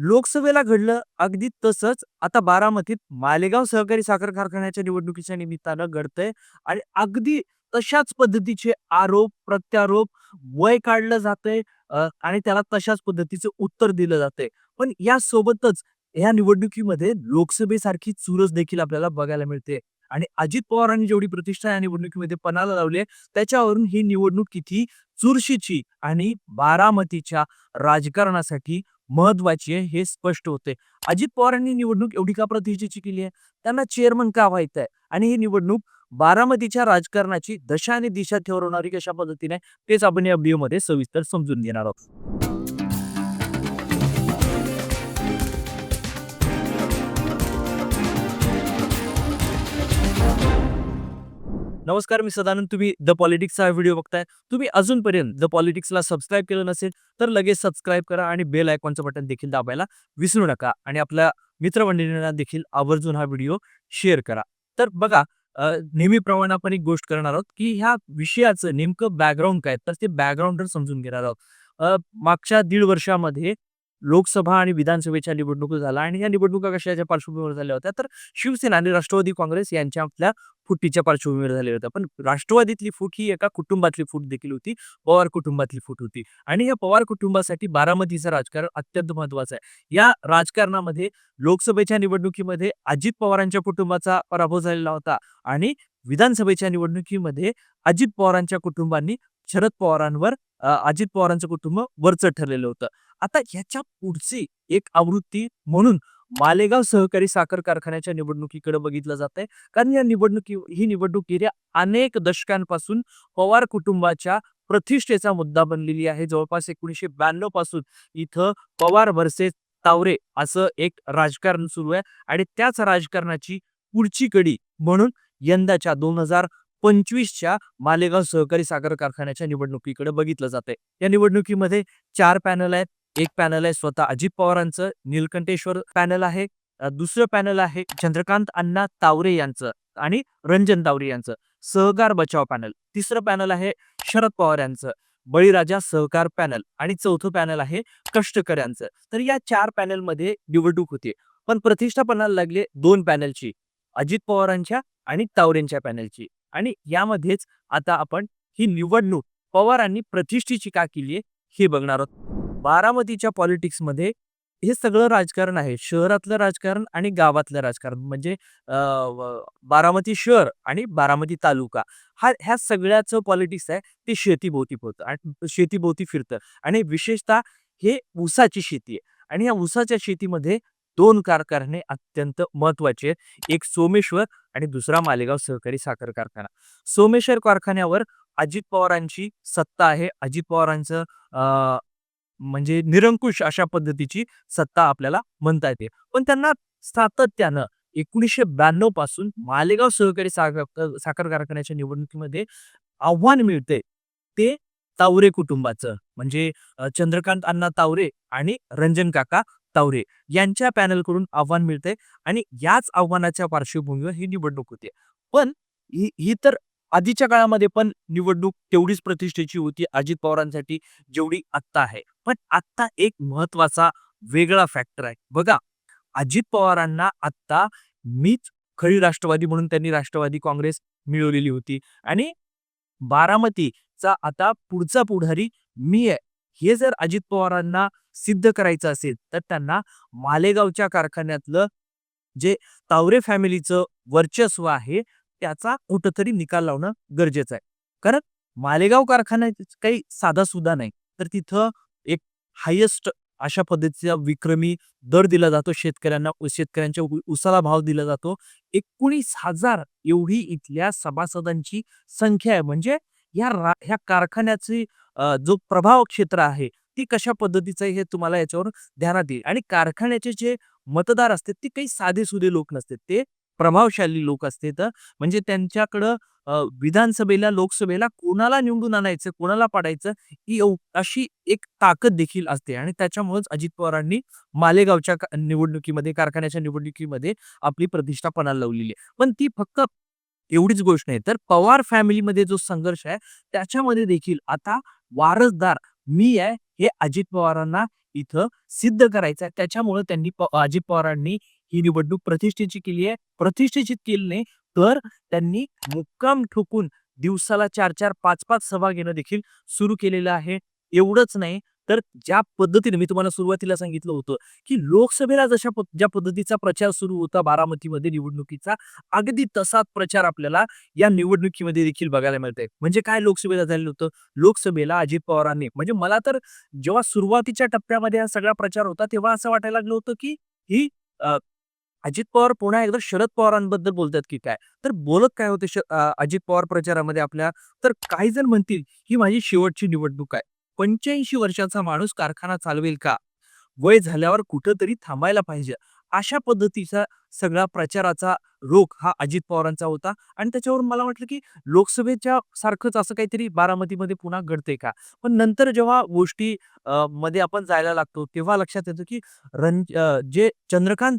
लोकसभेला घडलं अगदी तसंच आता बारामतीत मालेगाव सहकारी साखर कारखान्याच्या निवडणुकीच्या निमित्तानं घडतंय आणि अगदी तशाच पद्धतीचे आरोप प्रत्यारोप वय काढलं जातंय आणि त्याला तशाच पद्धतीचं उत्तर दिलं जातंय. पण यासोबतच ह्या निवडणुकीमध्ये लोकसभेसारखी चुरस देखील आपल्याला बघायला मिळते. आणि अजित पवारांनी जेवढी प्रतिष्ठा या निवडणुकीमध्ये पणाला लावली आहे, त्याच्यावरून ही निवडणूक किती चुरशीची आणि बारामतीच्या राजकारणासाठी महत्वाची आहे हे स्पष्ट होते अजित पवारांनी निवडणूक एवढी का प्रतिष्ठेची केली आहे? त्यांना चेअरमन का व्हायचं आहे आणि ही निवडणूक बारामतीच्या राजकारणाची दशा आणि दिशा ठरवणारी कशा पद्धतीने तेच आपण या व्हिडिओमध्ये सविस्तर समजून घेणार आहोत. नमस्कार मी सदानंद तुम्ही द पॉलिटिक्सचा हा व्हिडिओ बघताय. तुम्ही अजूनपर्यंत द पॉलिटिक्सला सबस्क्राईब केलं नसेल तर लगेच सबस्क्राईब करा आणि बेल आयकॉनचं बटन देखील दाबायला विसरू नका. आणि आपल्या मित्रमंडळींना देखील आवर्जून हा व्हिडिओ शेअर करा. तर बघा नेहमीप्रमाणे आपण एक गोष्ट करणार आहोत की ह्या विषयाचं नेमकं बॅकग्राऊंड काय तर ते बॅकग्राऊंड समजून घेणार आहोत. मागच्या दीड वर्षामध्ये लोकसभा आणि विधानसभेच्या निवडणुका झाल्या आणि या निवडणुका कशाच्या पार्श्वभूमीवर झाल्या होत्या? तर शिवसेना आणि राष्ट्रवादी काँग्रेस यांच्या आपल्या फुटीच्या पार्श्वभूमीवर झाल्या होत्या पण राष्ट्रवादीतली फूट ही एका कुटुंबातली फूट देखील होती. पवार कुटुंबातली फूट होती. आणि या पवार कुटुंबासाठी बारामतीचं राजकारण अत्यंत महत्वाचं आहे. या राजकारणामध्ये लोकसभेच्या निवडणुकीमध्ये अजित पवारांच्या कुटुंबाचा पराभव झालेला होता आणि विधानसभेच्या निवडणुकीमध्ये अजित पवारांच्या कुटुंबांनी शरद पवारांवर अजित पवारांचं कुटुंब वरचढ ठरलेलं होतं. आता ह्याच्या पुढची एक आवृत्ती म्हणून मालेगाव सहकारी साखर कारखान्याच्या निवडणुकीकडे बघितलं जात आहे कारण या निवडणुकी ही निवडणूक गेल्या अनेक दशकांपासून पवार कुटुंबाच्या प्रतिष्ठेचा मुद्दा बनलेली आहे. जवळपास एकोणीसशे ब्याण्णवपासून इथं पवार वर्सेस तावरे असं एक राजकारण सुरू आहे. आणि त्याच राजकारणाची पुढची कडी म्हणून यंदाच्या दोन हजार पंचवीसच्या मालेगाव सहकारी साखर कारखान्याच्या निवडणुकीकडे बघितलं जातंय. या निवडणुकीमध्ये चार पॅनल आहेत. एक पॅनल आहे स्वतः अजित पवारांचं नीलकंठेश्वर पॅनल आहे. दुसरं पॅनल आहे चंद्रकांत अण्णा तावरे यांचं आणि रंजन तावरे यांचं सहकार बचाव पॅनल. तिसरं पॅनल आहे शरद पवार यांचं बळीराजा सहकार पॅनल आणि चौथं पॅनल आहे कष्टकऱ्यांचं तर या चार पॅनलमध्ये निवडणूक होते. पण प्रतिष्ठा पणाला लागले दोन पॅनलची अजित पवारांच्या आणि तावरेंच्या पॅनलची. आणि यामध्येच आता आपण ही निवडणूक पवारांनी प्रतिष्ठेची का केली आहे हे बघणार आहोत. बारामतीच्या पॉलिटिक्समध्ये हे सगळं राजकारण आहे. शहरातलं राजकारण आणि गावातलं राजकारण. म्हणजे बारामती शहर आणि बारामती तालुका. हा ह्या सगळ्याचं पॉलिटिक्स आहे. ते शेतीभोवती होतं आणि शेतीभोवती फिरतं. आणि विशेषतः हे ऊसाची शेती आहे. आणि या ऊसाच्या शेतीमध्ये दोन कारखाने अत्यंत महत्त्वाचे आहेत. एक सोमेश्वर आणि दुसरा मालेगाव सहकारी साखर कारखाना. सोमेश्वर कारखान्यावर अजित पवारांची सत्ता आहे. अजित पवारांचं म्हणजे निरंकुश अशा पद्धतीची सत्ता आपल्याला म्हणता येते. पण त्यांना सातत्यानं एकोणीसशे ब्याण्णवपासून मालेगाव सहकारी साखर साखर कारखान्याच्या निवडणुकीमध्ये आव्हान मिळते ते तावरे कुटुंबाचं. म्हणजे चंद्रकांत अण्णा तावरे आणि रंजन काका तावरे यांच्या पॅनलकडून आव्हान मिळते आणि याच आव्हानाच्या पार्श्वभूमीवर ही निवडणूक होते. पण ही ही तर आधीच्या काळामध्ये पण निवडणूक तेवढीच प्रतिष्ठेची होती अजित पवारांसाठी जेवढी आत्ता आहे. पण आत्ता एक महत्त्वाचा वेगळा फॅक्टर आहे. बघा अजित पवारांना आत्ता मीच खरी राष्ट्रवादी म्हणून त्यांनी राष्ट्रवादी काँग्रेस मिळवलेली होती. आणि बारामतीचा आता पुढचा पुढारी मी आहे. हे जर अजित पवारांना सिद्ध करायचं असेल तर त्यांना मालेगावच्या कारखान्यातलं जे तावरे फॅमिलीचं वर्चस्व आहे त्याचा कुठंतरी निकाल लावणं गरजेचं आहे. कारण मालेगाव कारखाना काही साधा सुद्धा नाही. तर तिथं एक हायेस्ट अशा पद्धतीचा विक्रमी दर दिला जातो. शेतकऱ्यांना शेतकऱ्यांच्या उसाला भाव दिला जातो. एकोणीस हजार एवढी इथल्या सभासदांची संख्या आहे. म्हणजे या रा- ह्या कारखान्याची जो प्रभाव क्षेत्र आहे ती कशा पद्धतीचं आहे हे तुम्हाला याच्यावर ध्यानात येईल. आणि कारखान्याचे जे मतदार असतात ते काही साधे सुधे लोक नसतात. ते प्रभावशाली लोक असते तर. म्हणजे त्यांच्याकडं विधानसभेला लोकसभेला कोणाला निवडून आणायचं कोणाला पाडायचं ही एव- अशी एक ताकद देखील असते. आणि त्याच्यामुळेच अजित पवारांनी मालेगावच्या निवडणुकीमध्ये कारखान्याच्या निवडणुकीमध्ये आपली प्रतिष्ठा पणाला लावलेली आहे. पण ती फक्त एवढीच गोष्ट नाही तर पवार फॅमिलीमध्ये जो संघर्ष आहे त्याच्यामध्ये देखील आता वारसदार मी आहे हे अजित पवारांना इथं सिद्ध करायचं आहे. त्याच्यामुळे त्यांनी अजित पवारांनी ही निवडणूक प्रतिष्ठेची केली आहे. प्रतिष्ठेची केली नाही तर त्यांनी मुक्काम ठोकून दिवसाला चार चार पाच पाच सभा घेणं देखील सुरू केलेलं आहे. एवढंच नाही तर ज्या पद्धतीने मी तुम्हाला सुरुवातीला सांगितलं होतं की लोकसभेला जशा ज्या पद्धतीचा प्रचार सुरू होता बारामतीमध्ये निवडणुकीचा अगदी तसाच प्रचार आपल्याला या निवडणुकीमध्ये देखील बघायला मिळतंय. म्हणजे काय लोकसभेला झालेलं होतं? लोकसभेला अजित पवारांनी म्हणजे मला तर जेव्हा सुरुवातीच्या टप्प्यामध्ये हा सगळा प्रचार होता तेव्हा असं वाटायला लागलं होतं की ही अजित पवार पुन्हा एकदा शरद पवारांबद्दल बोलतात की काय? तर बोलत काय होते श- अजित पवार प्रचारामध्ये आपल्या? तर काही जण म्हणतील ही माझी शेवटची निवडणूक आहे. पंच्याऐंशी वर्षाचा माणूस कारखाना चालवेल का? वय झाल्यावर कुठंतरी थांबायला पाहिजे. अशा पद्धतीचा सगळा प्रचाराचा रोख हा अजित पवारांचा होता. आणि त्याच्यावर मला वाटलं की लोकसभेच्या सारखंच असं काहीतरी बारामतीमध्ये पुन्हा घडते का? पण नंतर जेव्हा गोष्टी मध्ये आपण जायला लागतो तेव्हा लक्षात येतं की रण जे चंद्रकांत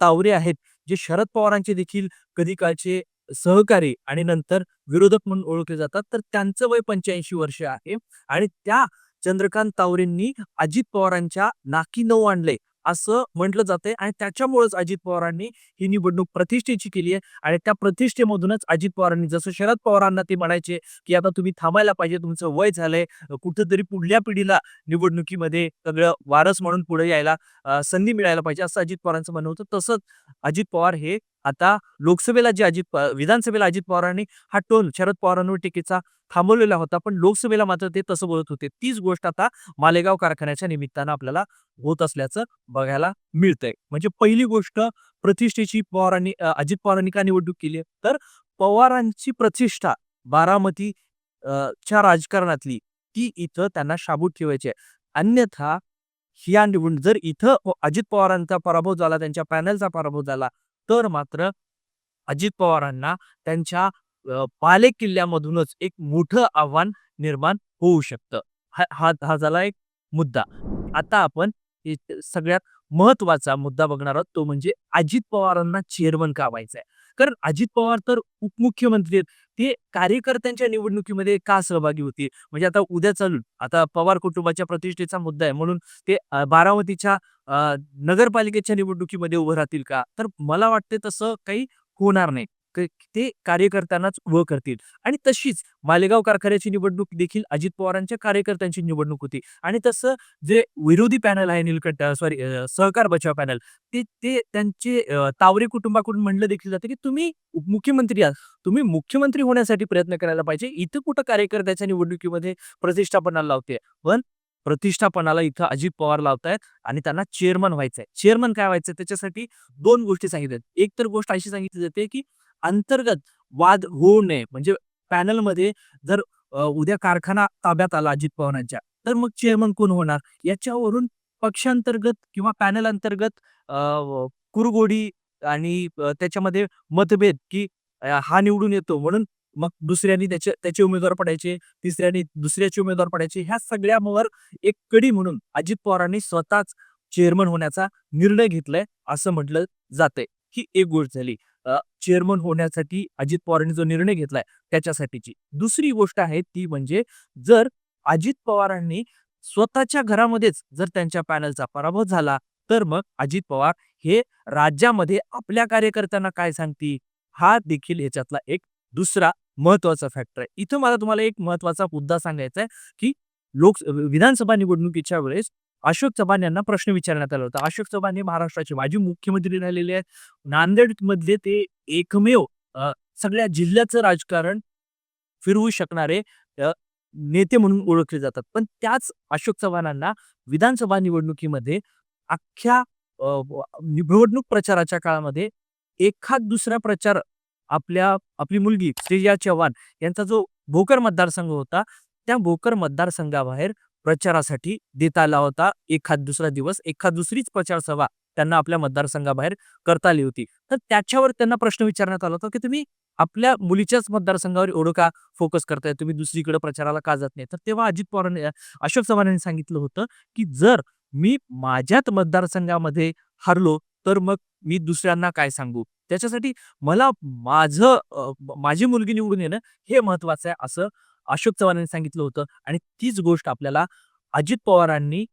तावरे आहेत जे शरद पवारांचे देखील कधी काळचे सहकारी आणि नंतर विरोधक म्हणून ओळखले जातात. तर त्यांचं वय पंच्याऐंशी वर्ष आहे आणि त्या चंद्रकांत तावरेंनी अजित पवारांच्या नाकी नऊ आणले. असं म्हटलं जातंय आणि त्याच्यामुळेच अजित पवारांनी ही निवडणूक प्रतिष्ठेची केली आहे. आणि त्या प्रतिष्ठेमधूनच अजित पवारांनी जसं शरद पवारांना ते म्हणायचे की आता तुम्ही थांबायला पाहिजे तुमचं वय झालंय कुठंतरी पुढल्या पिढीला निवडणुकीमध्ये सगळं वारस म्हणून पुढे यायला संधी मिळायला पाहिजे असं अजित पवारांचं म्हणणं होतं. तसंच अजित पवार हे आता लोकसभेला जे अजित विधानसभेला अजित पवारांनी हा टोल शरद पवारांवर टीकेचा थांबवलेला होता पण लोकसभेला मात्र ते तसं बोलत होते. तीच गोष्ट आता मालेगाव कारखान्याच्या निमित्तानं आपल्याला होत असल्याचं बघायला मिळतंय. म्हणजे पहिली गोष्ट प्रतिष्ठेची पवारांनी अजित पवारांनी का निवडणूक केली तर पवारांची प्रतिष्ठा बारामती च्या राजकारणातली ती इथं त्यांना शाबूत ठेवायची आहे. अन्यथा ह्या निवडणूक जर इथं अजित पवारांचा पराभव झाला त्यांच्या पॅनलचा पराभव झाला तर मात्र अजित पवारांना त्यांच्या पाले किल्ल्यामधूनच एक मोठं आव्हान निर्माण होऊ शकतं. हा हा हा झाला एक मुद्दा. आता आपण सगळ्यात महत्त्वाचा मुद्दा बघणार आहोत तो म्हणजे अजित पवारांना चेअरमन का व्हायचा आहे कारण अजित पवार तर उपमुख्यमंत्री आहेत. ते कार्यकर्त्यांच्या निवडणुकीमध्ये का सहभागी होतील? म्हणजे आता उद्या चालून आता पवार कुटुंबाच्या प्रतिष्ठेचा मुद्दा आहे. म्हणून ते बारामतीच्या अ, नगरपालिकेच्या निवडणुकीमध्ये उभं राहतील का? तर मला वाटते तसं काही होणार नाही. क- ते कार्यकर्त्यांनाच उभं करतील. आणि तशीच मालेगाव कारखान्याची निवडणूक देखील अजित पवारांच्या कार्यकर्त्यांची निवडणूक होती. आणि तसं जे विरोधी पॅनल आहे निलकंठ सॉरी सहकार बचाव पॅनल ते ते त्यांचे अ, तावरे कुटुंबाकडून म्हणलं देखील जातं की तुम्ही मुख्यमंत्री आहात. तुम्ही मुख्यमंत्री होण्यासाठी प्रयत्न करायला पाहिजे. इथं कुठं कार्यकर्त्याच्या निवडणुकीमध्ये प्रतिष्ठापना लावते. पण प्रतिष्ठापनाला इथं अजित पवार लावतायत आणि त्यांना चेअरमन व्हायचंय. चेअरमन काय व्हायचंय? त्याच्यासाठी दोन गोष्टी सांगितल्यात. एक तर गोष्ट अशी सांगितली जाते की अंतर्गत वाद होऊ नये. म्हणजे पॅनलमध्ये जर उद्या कारखाना ताब्यात आला अजित पवारांच्या तर मग चेअरमन कोण होणार? याच्यावरून पक्षांतर्गत किंवा पॅनल अंतर्गत कुरगोडी आणि त्याच्यामध्ये मतभेद की हा निवडून येतो म्हणून मग दुसऱ्यांनी त्याचे त्याचे उमेदवार पडायचे तिसऱ्यांनी दुसऱ्याचे उमेदवार पडायचे ह्या सगळ्यावर एक कडी म्हणून अजित पवारांनी स्वतःच चेअरमन होण्याचा निर्णय घेतलाय असं म्हटलं जातंय. ही एक गोष्ट झाली. चेअरमन होण्यासाठी अजित पवारांनी जो निर्णय घेतलाय त्याच्यासाठीची. दुसरी गोष्ट आहे ती म्हणजे जर अजित पवारांनी स्वतःच्या घरामध्येच जर त्यांच्या पॅनलचा पराभव झाला तर मग अजित पवार हे राज्यामध्ये आपल्या कार्यकर्त्यांना काय सांगतील? हा देखील ह्याच्यातला एक दुसरा महत्त्वाचा फॅक्टर आहे. इथं मला तुम्हाला एक महत्त्वाचा मुद्दा सांगायचा आहे की लोक विधानसभा निवडणुकीच्या वेळेस अशोक चव्हाण यांना प्रश्न विचारण्यात आला होता. अशोक चव्हाण हे महाराष्ट्राचे माजी मुख्यमंत्री राहिलेले आहेत. नांदेड मधले ते एकमेव सगळ्या जिल्ह्याचं राजकारण फिरवू शकणारे नेते म्हणून ओळखले जातात. पण त्याच अशोक चव्हाणांना विधानसभा निवडणुकीमध्ये अख्ख्या निवडणूक प्रचाराच्या काळामध्ये एखाद दुसरा प्रचार आपल्या आपली मुलगी श्रेया चव्हाण यांचा जो भोकर मतदारसंघ होता त्या भोकर मतदारसंघाबाहेर प्रचारासाठी देता आला होता. एखाद दुसरा दिवस एखाद दुसरीच प्रचार सभा त्यांना आपल्या मतदारसंघाबाहेर करता आली होती. तर त्याच्यावर त्यांना प्रश्न विचारण्यात आला होता की तुम्ही आपल्या मुलीच्याच मतदारसंघावर एवढं का फोकस करताय? तुम्ही दुसरीकडे प्रचाराला का जात नाही? तर तेव्हा अजित पवारांनी अशोक चव्हाणांनी सांगितलं होतं की जर मी माझ्याच मतदारसंघामध्ये हरलो तर मग मी दुसऱ्यांना काय सांगू? त्याच्यासाठी मला माझं माझी मुलगी निवडून येणं हे महत्वाचं आहे असं अशोक चव्हाणांनी सांगितलं होतं. आणि तीच गोष्ट आपल्याला अजित पवारांनी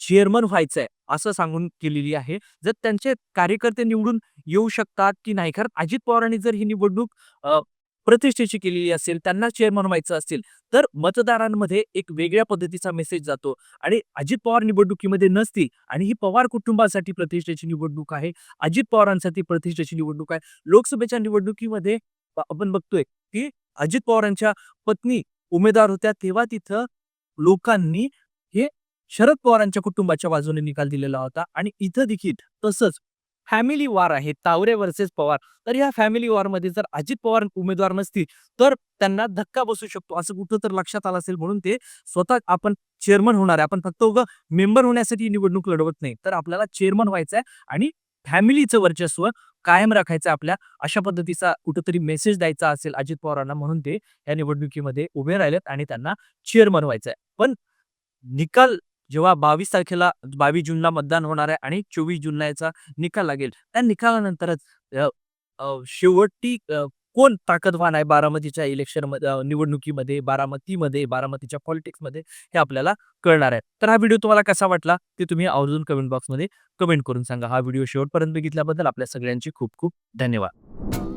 चेअरमन व्हायचं आहे असं सांगून केलेली आहे. जर त्यांचे कार्यकर्ते निवडून येऊ शकतात की नाही? कारण अजित पवारांनी जर ही निवडणूक प्रतिष्ठेची केलेली असेल त्यांना चेअरमन व्हायचं असेल तर मतदारांमध्ये एक वेगळ्या पद्धतीचा मेसेज जातो. आणि अजित पवार निवडणुकीमध्ये नसती आणि ही पवार कुटुंबासाठी प्रतिष्ठेची निवडणूक आहे अजित पवारांसाठी प्रतिष्ठेची निवडणूक आहे. लोकसभेच्या निवडणुकीमध्ये आपण बघतोय की अजित पवारांच्या पत्नी उमेदवार होत्या तेव्हा तिथं लोकांनी हे शरद पवारांच्या कुटुंबाच्या बाजूने निकाल दिलेला होता. आणि इथं देखील तसंच फॅमिली वॉर आहे तावरे वर्सेस पवार. तर या फॅमिली वॉरमध्ये जर अजित पवार उमेदवार नसतील तर त्यांना धक्का बसू शकतो. असं कुठं तर लक्षात आलं असेल म्हणून ते स्वतः आपण चेअरमन होणार आहे. आपण फक्त उगं मेंबर होण्यासाठी निवडणूक लढवत नाही. तर आपल्याला चेअरमन व्हायचं आहे आणि फॅमिलीचं वर्चस्व कायम राखायचं आपल्या. अशा पद्धतीचा कुठंतरी मेसेज द्यायचा असेल अजित पवारांना म्हणून ते या निवडणुकीमध्ये उभे राहिलेत आणि त्यांना चेअरमन व्हायचं आहे पण निकाल जेव्हा बावीस तारखेला बावीस जूनला मतदान होणार आहे आणि चोवीस जूनला याचा निकाल लागेल त्या निकालानंतरच शेवटी कोण ताकदवान आहे बारामतीच्या इलेक्शन निवडणुकीमध्ये बारामतीमध्ये बारामतीच्या पॉलिटिक्समध्ये हे आपल्याला कळणार आहे. तर हा व्हिडिओ तुम्हाला कसा वाटला ते तुम्ही आवर्जून कमेंट बॉक्समध्ये कमेंट करून सांगा. हा व्हिडिओ शेवटपर्यंत बघितल्याबद्दल आपल्या सगळ्यांचे खूप खूप धन्यवाद.